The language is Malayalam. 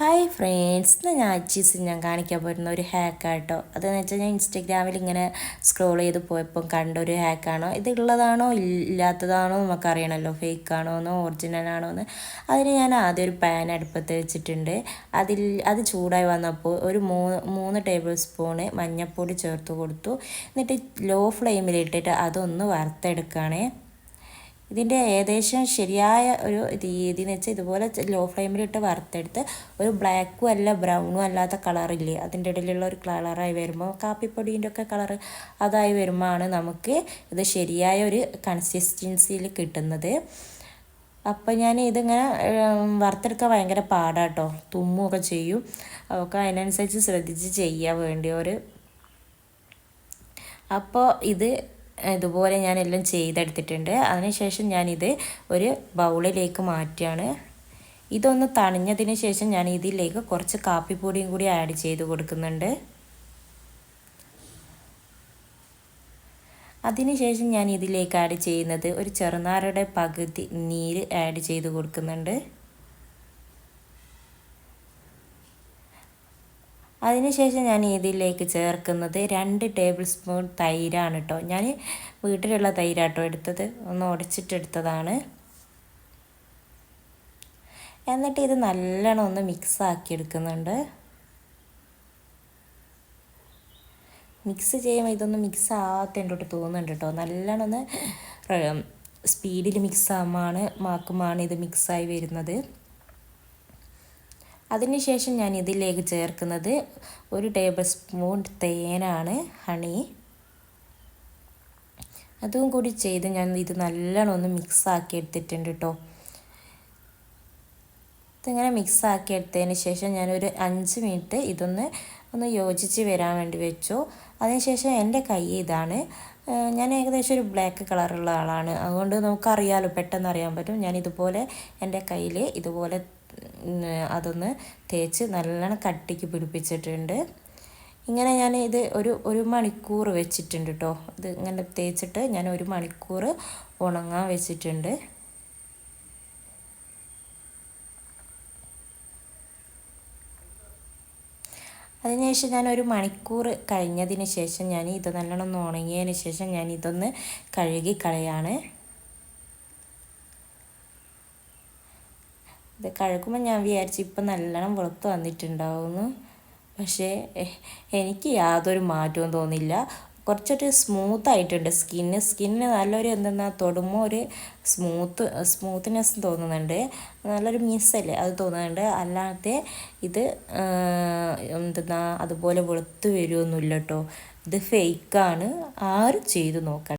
ഹായ് ഫ്രണ്ട്സ് ഇന്ന് ഞാൻ അച്ചീസ് ഞാൻ കാണിക്കാൻ പോരുന്ന ഒരു ഹാക്കാട്ടോ അതെന്ന് വെച്ചാൽ ഞാൻ ഇൻസ്റ്റഗ്രാമിൽ ഇങ്ങനെ സ്ക്രോൾ ചെയ്ത് പോയപ്പോൾ കണ്ട ഒരു ഹാക്കാണോ ഇത് ഉള്ളതാണോ ഇല്ലാത്തതാണോ? നമുക്കറിയണമല്ലോ ഫേക്ക് ആണോ എന്നോ ഒറിജിനൽ ആണോ എന്ന്. അതിന് ഞാൻ ആദ്യം ഒരു പാൻ അടുപ്പത്ത് വെച്ചിട്ടുണ്ട്. അതിൽ അത് ചൂടായി വന്നപ്പോൾ ഒരു മൂന്ന് മൂന്ന് ടേബിൾ സ്പൂണ് മഞ്ഞൾപ്പൊടി ചേർത്ത് കൊടുത്തു. എന്നിട്ട് ലോ ഫ്ലെയിമിലിട്ടിട്ട് അതൊന്ന് വറുത്തെടുക്കുകയാണേ ഇതിന്റെ ഏകദേശം ശരിയായ ഒരു രീതി എന്ന് വെച്ചാൽ ഇതുപോലെ ലോ ഫ്ലെയിമിലിട്ട് വറുത്തെടുത്ത് ഒരു ബ്ലാക്കും അല്ല ബ്രൗണും അല്ലാത്ത കളറില്ലേ അതിന്റെ ഇടയിലുള്ള ഒരു കളറായി വരുമ്പോൾ കാപ്പിപ്പൊടീന്റെ ഒക്കെ കളറ് അതായി വരുമ്പോഴാണ് നമുക്ക് ഇത് ശരിയായ ഒരു കൺസിസ്റ്റൻസിയിൽ കിട്ടുന്നത്. അപ്പം ഞാൻ ഇതിങ്ങനെ വറുത്തെടുക്കാൻ ഭയങ്കര പാടാട്ടോ തുമ്മുമൊക്കെ ചെയ്യും. ഒക്കെ അതിനനുസരിച്ച് ശ്രദ്ധിച്ച് ചെയ്യാൻ വേണ്ടിയവർ അപ്പോൾ ഇത് ഇതുപോലെ ഞാൻ എല്ലാം ചെയ്തെടുത്തിട്ടുണ്ട്. അതിനുശേഷം ഞാനിത് ഒരു ബൗളിലേക്ക് മാറ്റുകയാണ്. ഇതൊന്ന് തണിഞ്ഞതിന് ശേഷം ഞാൻ ഇതിലേക്ക് കുറച്ച് കാപ്പിപ്പൊടിയും കൂടി ആഡ് ചെയ്ത് കൊടുക്കുന്നുണ്ട്. അതിനുശേഷം ഞാൻ ഇതിലേക്ക് ആഡ് ചെയ്യുന്നത് ഒരു ചെറുനാരയുടെ പകുതി നീര് ആഡ് ചെയ്ത് കൊടുക്കുന്നുണ്ട്. അതിനുശേഷം ഞാൻ ഇതിലേക്ക് ചേർക്കുന്നത് രണ്ട് ടേബിൾ സ്പൂൺ തൈരാണ് കേട്ടോ. ഞാൻ വീട്ടിലുള്ള തൈരാട്ടോ എടുത്തത്. ഒന്ന് ഉടച്ചിട്ടെടുത്തതാണ് എന്നിട്ട് ഇത് നല്ലോണം ഒന്ന് മിക്സ് ആക്കി എടുക്കുന്നുണ്ട്. മിക്സ് ചെയ്യുമ്പോൾ ഇതൊന്ന് മിക്സ് ആകത്തേണ്ടോട്ട് തോന്നുന്നുണ്ട് കേട്ടോ. നല്ലോണം ഒന്ന് സ്പീഡിൽ മിക്സ് മാക്കുമ്പോൾ മാക്കുമാണ് ഇത് മിക്സായി വരുന്നത്. അതിനുശേഷം ഞാൻ ഇതിലേക്ക് ചേർക്കുന്നത് ഒരു ടേബിൾ സ്പൂൺ തേനാണ് ഹണി. അതും കൂടി ചെയ്ത് ഞാൻ ഇത് നല്ലോണം ഒന്ന് മിക്സ് ആക്കി എടുത്തിട്ടുണ്ട് കേട്ടോ ഇതിങ്ങനെ മിക്സ് ആക്കി എടുത്തതിന് ശേഷം ഞാനൊരു അഞ്ച് മിനിറ്റ് ഇതൊന്ന് ഒന്ന് യോജിച്ച് വരാൻ വേണ്ടി വെച്ചു. അതിനുശേഷം എന്റെ കൈ ഇതാണ്. ഞാൻ ഏകദേശം ഒരു ബ്ലാക്ക് കളറുള്ള ആളാണ്. അതുകൊണ്ട് നമുക്കറിയാമല്ലോ പെട്ടെന്ന് അറിയാൻ പറ്റും. ഞാൻ ഇതുപോലെ എന്റെ കയ്യിൽ ഇതുപോലെ അതൊന്ന് തേച്ച് നല്ലോണം കട്ടിക്ക് പിടിപ്പിച്ചിട്ടുണ്ട്. ഇങ്ങനെ ഞാൻ ഇത് ഒരു ഒരു മണിക്കൂർ വെച്ചിട്ടുണ്ട് കേട്ടോ ഇത് ഇങ്ങനെ തേച്ചിട്ട് ഞാൻ ഒരു മണിക്കൂർ ഉണങ്ങാൻ വെച്ചിട്ടുണ്ട്. അതിനുശേഷം ഞാൻ ഒരു മണിക്കൂർ കഴിഞ്ഞതിന് ശേഷം ഞാൻ ഇത് നല്ലോണം ഉണങ്ങിയതിന് ശേഷം ഞാൻ ഇതൊന്ന് കഴുകി കളയാണ്. ഇത് കഴുകുമ്പോൾ ഞാൻ വിചാരിച്ചു ഇപ്പം നല്ലോണം വെളുത്ത് വന്നിട്ടുണ്ടാവുമെന്ന് പക്ഷേ എനിക്ക് യാതൊരു മാറ്റവും തോന്നില്ല കുറച്ചൊരു സ്മൂത്ത് ആയിട്ടുണ്ട് സ്കിന്ന് സ്കിന്നിന് നല്ലൊരു എന്തെന്നാ തൊടുമ്പോൾ ഒരു സ്മൂത്ത് സ്മൂത്ത്നെസ് തോന്നുന്നുണ്ട്. നല്ലൊരു മിസ്സല്ലേ അത് തോന്നുന്നുണ്ട്. അല്ലാതെ ഇത് എന്തെന്നാ അതുപോലെ വെളുത്ത് വരുമൊന്നുമില്ല കേട്ടോ ഇത് ഫേക്കാണ് ആരും ചെയ്ത് നോക്കണം